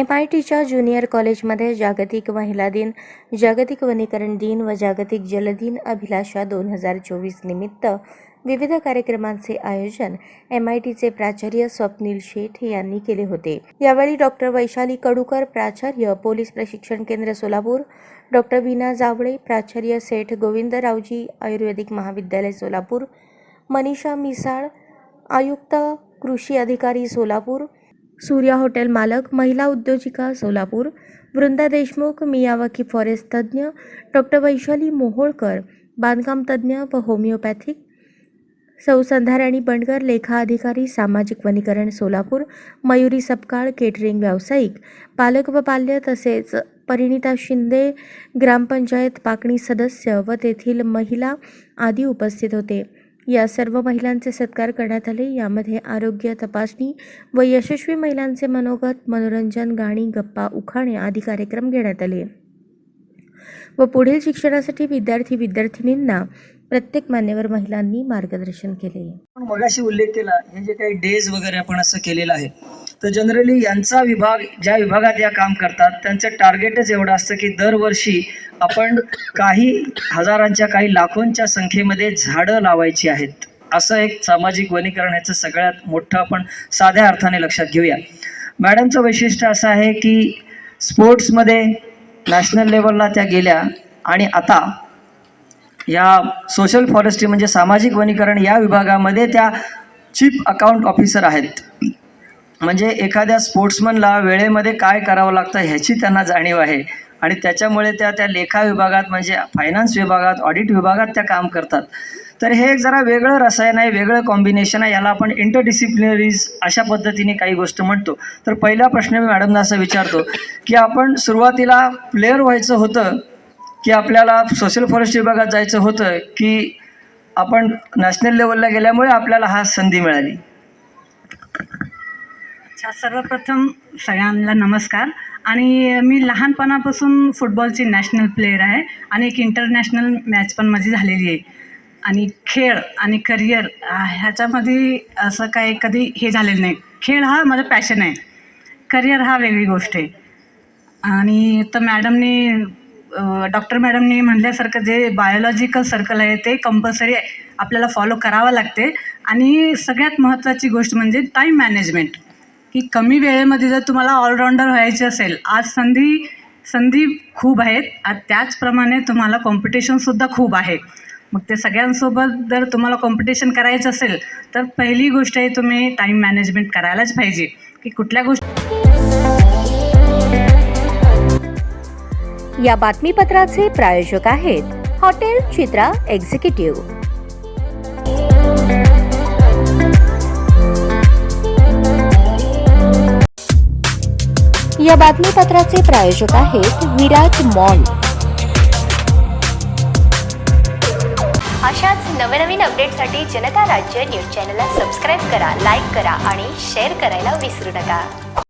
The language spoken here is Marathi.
एम आय टीच्या ज्युनियर कॉलेजमध्ये जागतिक महिला दिन जागतिक वनीकरण दिन व जागतिक जलदिन अभिलाषा दोन हजार चोवीस निमित्त विविध कार्यक्रमांचे आयोजन एम आय टीचे प्राचार्य स्वप्नील शेठ यांनी केले होते. यावेळी डॉक्टर वैशाली कडूकर प्राचार्य पोलीस प्रशिक्षण केंद्र सोलापूर डॉक्टर वीना जावळे प्राचार्य सेठ गोविंदरावजी आयुर्वेदिक महाविद्यालय सोलापूर मनीषा मिसाळ आयुक्त कृषी अधिकारी सोलापूर सूर्या हॉटेल मालक महिला उद्योजिका सोलापूर वृंदा देशमुख मियावाकी फॉरेस्ट तज्ज्ञ डॉक्टर वैशाली मोहोळकर बांधकाम तज्ज्ञ व होमिओपॅथिक सौ संधाराणी बंडकर लेखा अधिकारी सामाजिक वनीकरण सोलापूर मयुरी सपकाळ केटरिंग व्यावसायिक पालक व पाल्य तसेच परिणिता शिंदे ग्रामपंचायत पाकणी सदस्य व तेथील महिला आदी उपस्थित होते. या सर्व महिलांचे सत्कार करण्यात आले. यामध्ये आरोग्य तपासणी व यशस्वी महिलांचे मनोगत मनोरंजन गाणी गप्पा उखाणे आदी कार्यक्रम घेण्यात आले. व पुढील शिक्षणासाठी विद्यार्थी विद्यार्थिनींना प्रत्येक मान्यवर महिलांनी मार्गदर्शन केले. मगाशी उल्लेख केला हे जे काही डेज वगैरे आपण असं केलेलं आहे तर जनरली यांचा विभाग ज्या विभागात या काम करतात त्यांचं टार्गेटच एवढं असतं की दरवर्षी आपण काही हजारांच्या काही लाखोंच्या संख्येमध्ये झाडं लावायची आहेत. असं एक सामाजिक वनीकरण सगळ्यात मोठं आपण साध्या अर्थाने लक्षात घेऊया. मॅडमचं वैशिष्ट्य असं आहे की स्पोर्ट्समध्ये नॅशनल लेवलला त्या गेल्या आणि आता या सोशल फॉरेस्ट्री म्हणजे सामाजिक वनीकरण या विभागामध्ये त्या चीफ अकाउंट ऑफिसर आहेत. म्हणजे एखाद्या स्पोर्ट्समनला वेळेमध्ये काय करावं लागतं ह्याची त्यांना जाणीव आहे. आणि त्याच्यामुळे त्या त्या लेखा विभागात म्हणजे फायनान्स विभागात ऑडिट विभागात त्या काम करतात. तर हे एक जरा वेगळं रसायन आहे वेगळं कॉम्बिनेशन आहे. याला आपण इंटरडिसिप्लिनरीज अशा पद्धतीने काही गोष्ट म्हणतो. तर पहिला प्रश्न मी मॅडमना असं विचारतो की आपण सुरुवातीला प्लेअर व्हायचं होतं की आपल्याला सोशल फॉरेस्ट विभागात जायचं होतं की आपण नॅशनल लेवलला गेल्यामुळे आपल्याला हा संधी मिळाली? अच्छा सर्वप्रथम सगळ्यांना नमस्कार. आणि मी लहानपणापासून फुटबॉलची नॅशनल प्लेयर आहे आणि एक इंटरनॅशनल मॅच पण माझी झालेली आहे. आणि खेळ आणि करिअर ह्याच्यामध्ये असं काय कधी हे झालेलं नाही. खेळ हा माझं पॅशन आहे. करिअर हा वेगळी गोष्ट आहे. आणि तर मॅडमनी डॉक्टर मॅडमनी म्हणल्यासारखं जे बायोलॉजिकल सर्कल आहे ते कंपल्सरी आपल्याला फॉलो करावं लागते. आणि सगळ्यात महत्त्वाची गोष्ट म्हणजे टाईम मॅनेजमेंट की कमी वेळेमध्ये जर तुम्हाला ऑलराऊंडर व्हायचे असेल आज संधी संधी खूप आहेत. आणि त्याचप्रमाणे तुम्हाला कॉम्पिटिशनसुद्धा खूप आहे. मग ते सगळ्यांसोबत जर तुम्हाला कॉम्पिटिशन करायचं असेल तर पहिली गोष्ट आहे तुम्ही टाईम मॅनेजमेंट करायलाच पाहिजे. की कुठल्या गोष्टी या बातमीपत्राचे प्रायोजक आहेत हॉटेल चित्रा एक्झिक्युटिव्ह. या बातमीपत्राचे प्रायोजक आहेत विराज मॉल. अशाच नवनवीन अपडेटसाठी जनता राज्य न्यूज चॅनलला सबस्क्राईब करा लाईक करा आणि शेअर करायला विसरू नका.